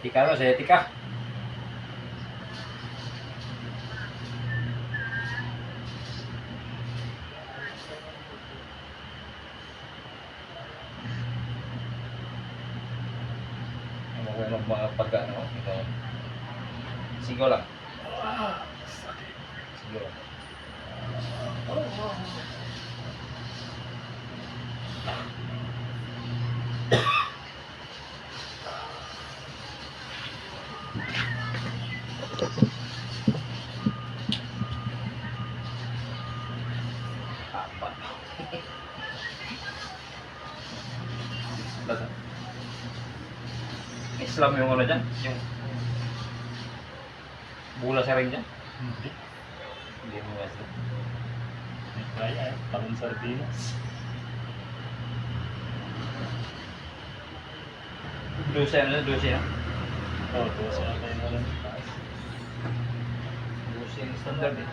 Sayenti ka no, sayenti ka. Ano ko yung mga pag ano, ito. Sigaw lang. Sigaw lang. Apat. Basta. Islam yung ano dyan? Yung bula sa ring dyan? Hindi. Hindi mo Islam. May kaya eh. Pang sardinas. Dose ano? Dose na? Oo, oh, doon sa akin walang taas. Dose yung standard eh.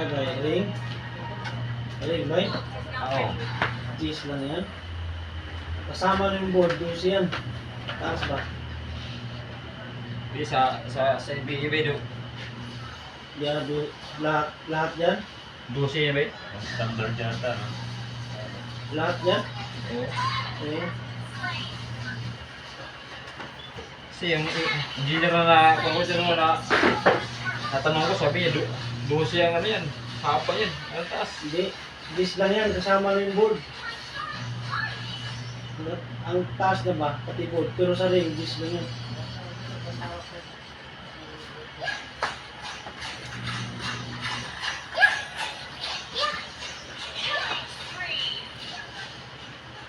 Ay, bay, ring. Ring, bay. Cheese lang yan. Kasama rin board, juice yan. Taas ba? Di sa sa sa ibig do. Yan, du- lahat, lahat yan. Dose yan ba? Standard yata. no? Lahat yan. Oo. Eh, Kasi yung engineer na na computer mo na natanong ko sabi niya do- dose yung ano yan. Hapa yan. Ang taas. hindi. Cheese lang yan, kasama rin board. Ano- Ang taas na ba, pati board. Pero sa cheese lang yan.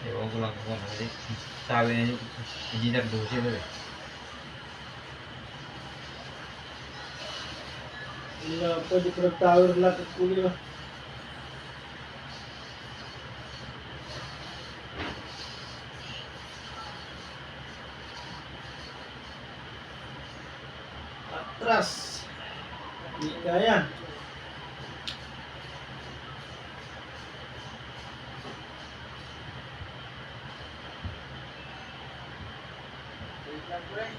Ewan ko lang kung ano. Sabi niya yung engineer dose yun eh. Wala, pwede ko nag-tower lahat at kuli ba? Atras. Hindi kaya. Patay.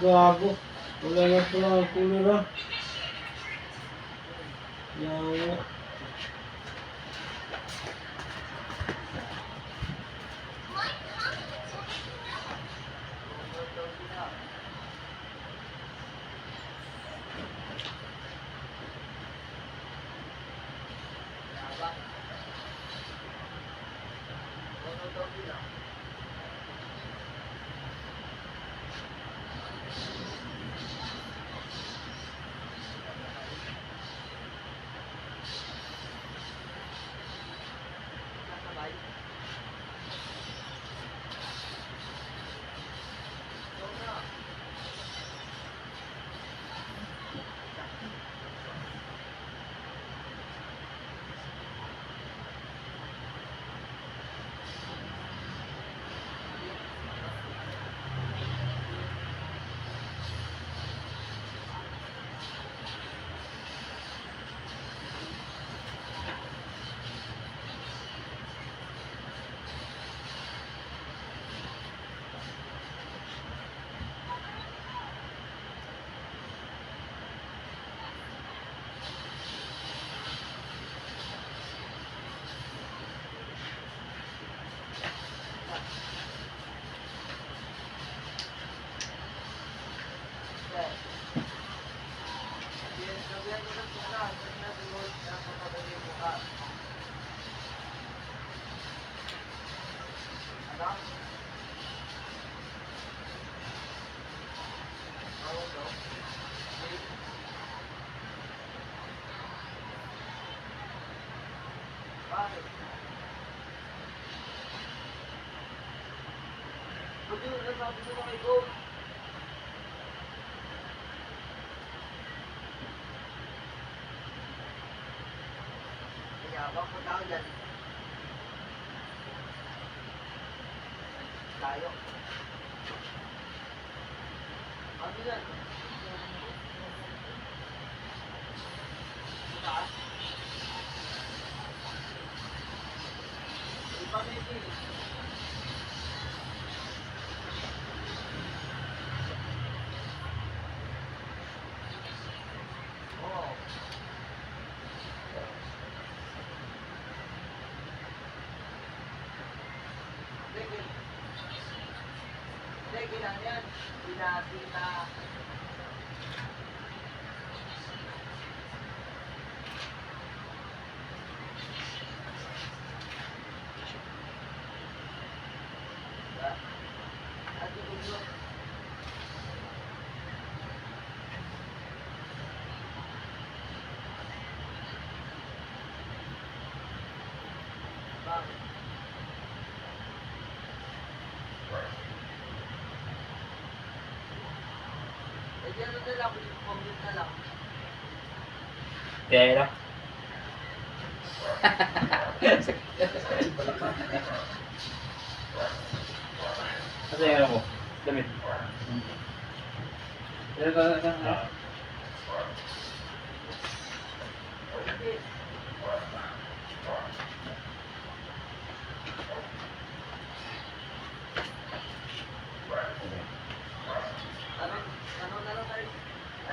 Gago. Wala na pala ang kulira. Bakit? Ba't yung nasabi mo kay Go? Kaya bang punta ako dyan? Tayo. Ano yan? Taas. Iba na ito eh. Oo. Sige. Lang yan. Pinakita. At yung ulo. Bakit? Eh, di ano na lang, commute na lang. Kaya lang. Kasi ano mo? Damit. Pero ka, ka, ka. Ah, Sige. Ano, ano na lang tayo?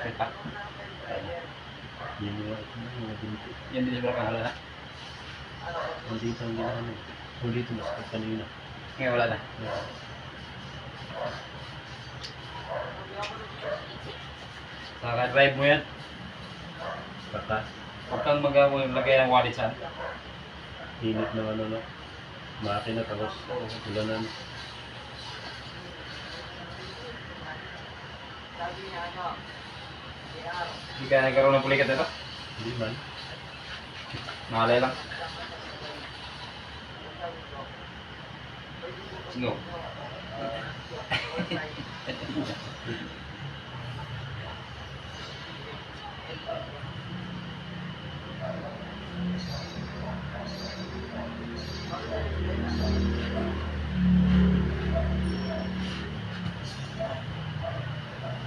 Wait pa. Ano na lang tayo? driver? yun yung yung mga binti. Yan din sa kahala na. Ano? Hindi ito ang ginano. Hindi ito mas kanina. Ngayon wala na. Yeah. Naka-drive mo yan. Baka Huwag kang mag yung lagay ng wallet saan. init ng ano no. Makina tapos ulanan. Ano? Hindi ka nagkaroon ng pulikat ito. Hindi man. Mahalay lang. No.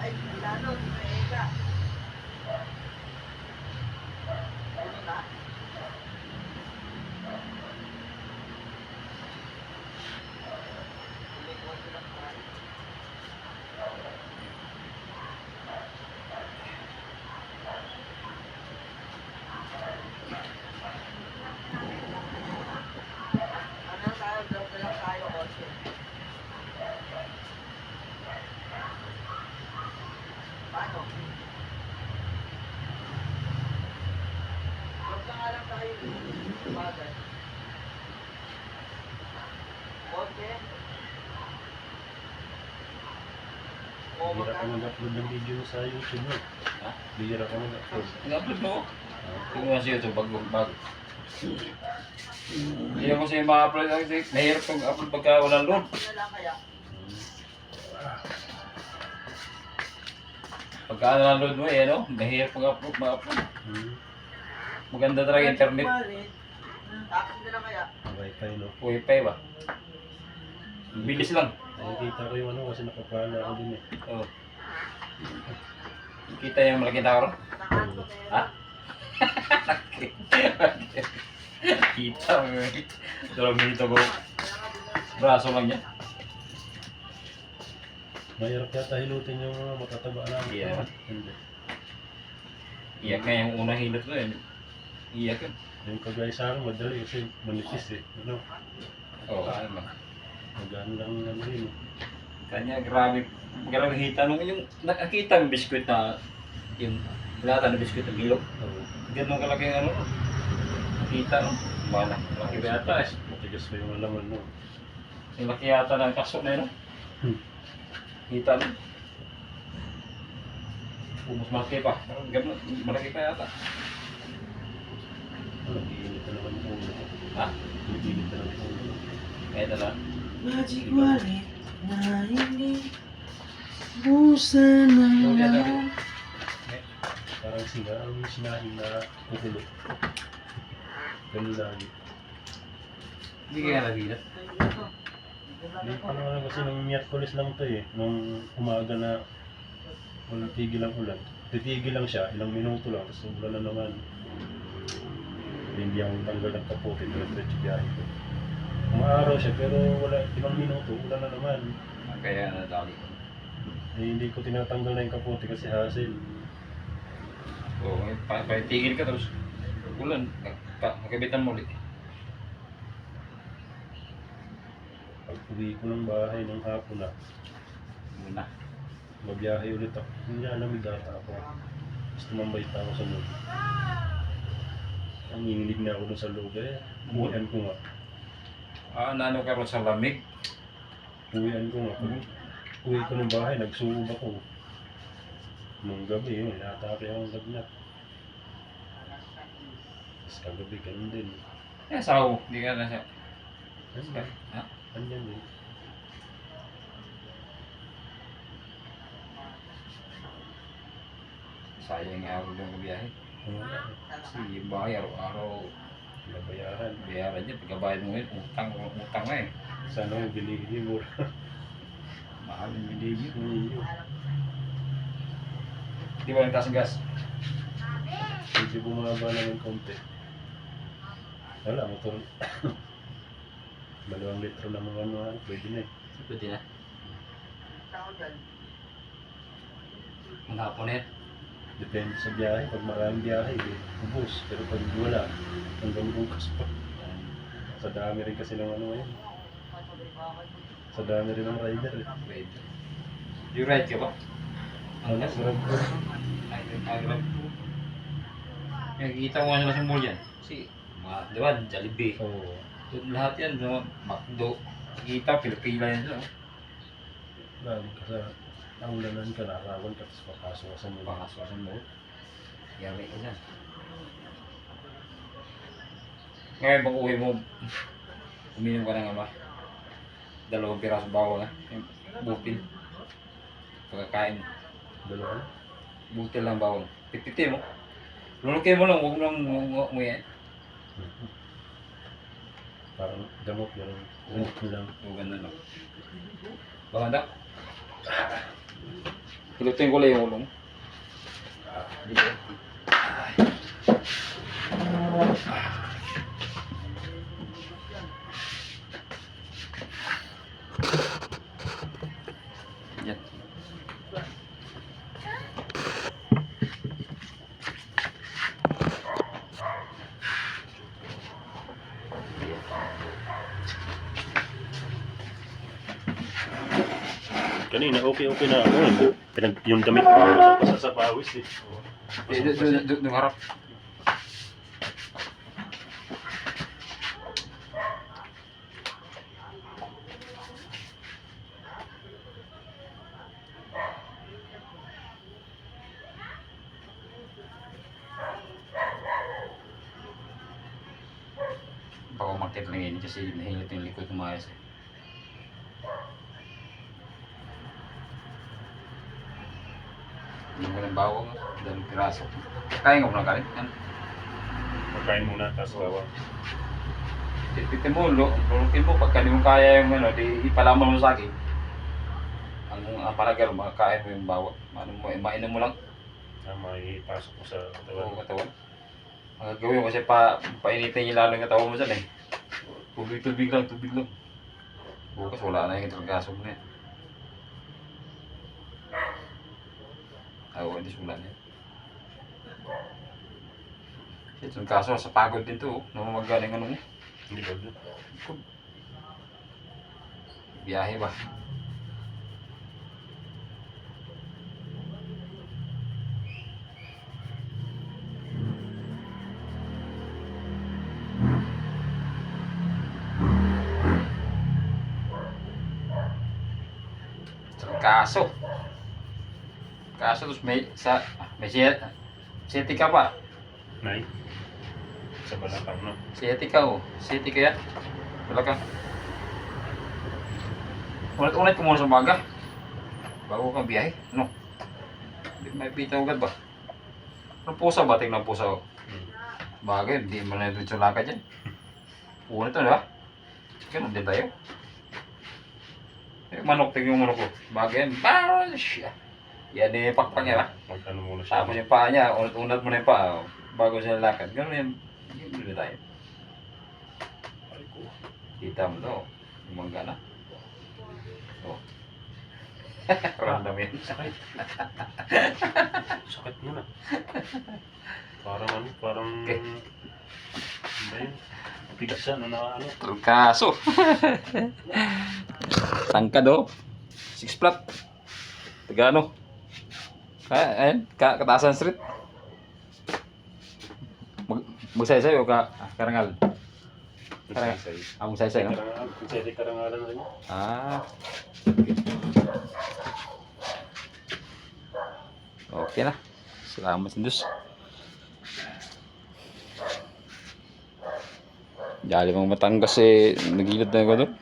Ay, Milano, di ba Eka? Ano na? Ulit-ulit ko lang tayo. Ano tayo? Drop na lang tayo, kotse. Paano? Drop na nga lang tayo. Bagay. Kotse. O Bihira ka mag-upload ng video sa YouTube mo. Ha? Bihira ka mag-upload. Ang-upload mo. Tingnan mo sa YouTube, bago. Hindi ako sa'yo ma-upload nahirap kong upload pagka walang load. Pagka ano load mo, eh, no? Mahirap pag-upload, ma-upload. Mm. Maganda talaga internet. Taxi na lang kaya? Wi-Fi no. Wi-Fi ba? Bilis lang. Nakikita ko yung ano kasi nakapala ako din eh. Oo. Kita yung malaking tao ron? Na. Ha? Kita mo yun. Dalawang minuto ko. Braso lang niya. Mahirap yata hilutin yung mga matataba na. Hindi. Iyak nga yung unang hilot ko eh. Iyak yun. Yung kagaya sa akin, madali kasi manipis eh. Ano? Oo, ano ba? Magaan lang ano yun. eh. Kanya, grabe. Grabe hita nung yung nakakita yung biskuit na yung lata na biskuit ng bilog. Oo. Ganun kalaki yung ano. Kita no. Malaki. Malaki ba yata eh. Matigas pa yung alaman no. Yung laki yata ng kaso na yun. Hmm. Kita no. Umus malaki pa. Ganun, malaki pa yata. Ano, iinit na naman yung ulo. Ha? Pinipilit na lang po. Kaya na lang. Magic wallet na hindi busan ng Yung yan, lahat. Parang sila ang sinahin na kukulo. Ganun lagi. Hindi kaya nabilat. Hindi pa naman kasi nung Miyerkules lang to eh. Nung umaga na walang tigil ang ulan. Titigil lang siya, ilang minuto lang, tapos ulan na naman. Hindi ako tanggal ng kapote, diretso biyahe ko. Umaaraw siya, pero wala, ilang minuto, ulan na naman. Kaya nadali. Eh, hindi ko tinatanggal na yung kapote kasi hassle. So, pa, pa, tigil ka tapos ulan. Pa, magkabitan mo ulit. Pag uwi ko ng bahay ng hapon na, Muna. mabiyahe ulit ako. Hindi alamig ata ako. Tapos tumambay pa ako sa loob. Ang nginginig na ako dun sa loob eh. Uwian ko nga. Ah, nano ka sa lamig. Uwian ko nga. Pag uwi ko ng bahay, nagsuob ako. Nung gabi, yun, inatake ako ng lagnat. Tapos kagabi, ganun din. Eh, sao. Hindi ka na siya. Andyan, Ha? andyan din. Sayang yung araw ng biyahe. Na, Kasi yung bahay araw-araw nabayaran. bayaran niya. Pagkabayad mo yun, utang, utang nga eh. Sana mo binili mo. Mahal yung binigay. Iyo. Di ba nagtaas ang gas? Medyo bumaba na ng konti. Wala, motor. Dalawang litro na mga ano, pwede na eh. Pwede na. Ang hapon eh. Depende sa biyahe. Pag maraming biyahe, eh, ubus. Pero pag wala, hanggang bukas pa. Sa dami rin kasi ng ano ngayon. Sa dami rin ng rider eh. Pwede. You ride ka ba? Ano, sarap ko. Ay, ay, ay. Nakikita ko nga sa mall yan. Kasi, mga, di ba, Jollibee. Oo. Doon lahat yan, no? Macdo. Kita, pila-pila yan sila. Lalo ka sa naulanan ka, nakawan ka, tapos papasok ka sa mga. Pakaswa sa mall. Yari ka dyan. Ngayon, pag uwi mo, uminom ka ng ano, dalawang piraso bawang, ha? Yung butil. Pagkakain, Dalawa na. butil lang bawang. Pipitin mo. Lulukin mo lang, huwag mo lang mo- yan. Mhm. Parang gamot yun. Gamot mo lang. O, ganda lang. Baganda. Pilutin ko lang yung ulo mo. Dito. Yan. Kanina, okay, okay na ako. eh. Pinag, yung damit ko, sa, sa pawis eh. Eh, doon harap. Baka umakit lang yun kasi nahilot yung likod kumayas eh. Hindi mo ng bawang, dalawang piraso. Kaya nga mo lang kanin. Pagkain muna, tapos bawang. Pipitin mo, lo, lulukin mo. Pagka di mo kaya yung ano, di ipalaman mo sa akin. Ang, ang palagal, makakain mo yung bawang. Ano mo, mainom mo lang. Na may pasok mo sa Oo, katawan. katawan. Ang gagawin mo kasi pa, painitin yung lalo yung katawan mo dyan eh. Tubig-tubig lang, tubig lang. Bukas wala na yung trangkaso mo na yan. Ay, hindi wala na yan. Kasi trangkaso, sa pagod din to. oh. Namamagaling ano mo. Hindi ba? Biyahe ba? Kaso terus may sa may siya seti ka pa. Nay? Sa balakang, no? Siyete ka oh. Siyete ka yan. Wala ka. Ulit-ulit ko muna sa umaga. Bago kang biyahe. No? Hindi may pita agad ba? Ang pusa ba? Tingnan pusa oh. Hmm. Bagay, hindi mo na ito yung lakad yan. Ulit to, di ba? Ganun din tayo. Eh, manok, tingnan yung manok ko. Bagay yan. Parang siya. Yan eh, pakpak yan ha. Magkano muna siya? Tapos yung paa niya, unat-unat mo na yung paa. Bago siya lakad. Ganun yan. Ganun din tayo. Kita mo to. Umangga na. Oh. Random yan. Sakit. Sakit mo na. Parang ano, parang... Okay. Ano ba yun? Pigsa na na ano. Kaso. Tangkad oh. Six flat. Tagano. Kaya, ayun, ka Katasan Street. Mag magsaysay o ka karangal? Karang- Saysay. Ah, magsaysay no? Karangalan. Saysay karangalan rin. Ah. Okay na. Salamat sa Diyos. Dali mong Matanggas eh, nagilid na ako doon.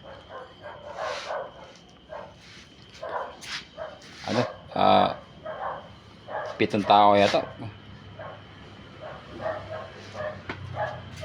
Ano? Ah, pitong tao yata.